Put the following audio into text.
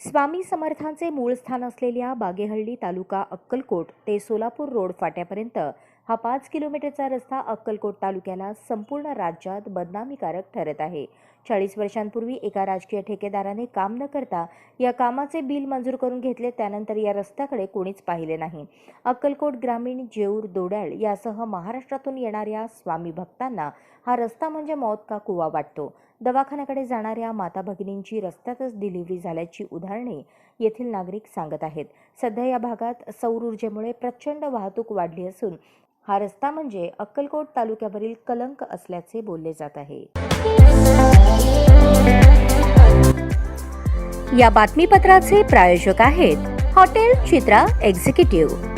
स्वामी समर्थांचे मूळ स्थान असलेल्या बागेहಳ್ळी तालुका अक्कलकोट ते सोलापूर रोड फाट्यापर्यंत हा पाच किलोमीटरचा रस्ता अक्कलकोट तालुक्याला संपूर्ण राज्यात बदनामीकारक ठरत आहे. चाळीस वर्षांपूर्वी एका राजकीय ठेकेदाराने काम न करता या कामाचे बिल मंजूर करून घेतले त्यानंतर या रस्त्याकडे कोणीच पाहिले नाही. अक्कलकोट ग्रामीण जेऊर दोड्याळ यासह महाराष्ट्रातून येणाऱ्या स्वामी भक्तांना हा रस्ता म्हणजे मौत का कुवा वाटतो? दवाखान्याकडे जाणाऱ्या माता भगिनींची रस्त्यातच डिलिव्हरी झाल्याची उदाहरणे येथील नागरिक सांगत आहेत. सध्या या भागात सौर ऊर्जेमुळे प्रचंड वाहतूक वाढली असून हा रस्ता म्हणजे अक्कलकोट तालुक्यावरील कलंक असल्याचे बोलले जात आहे. या बातमीपत्राचे प्रायोजक आहेत हॉटेल चित्रा एक्झिक्युटिव्ह.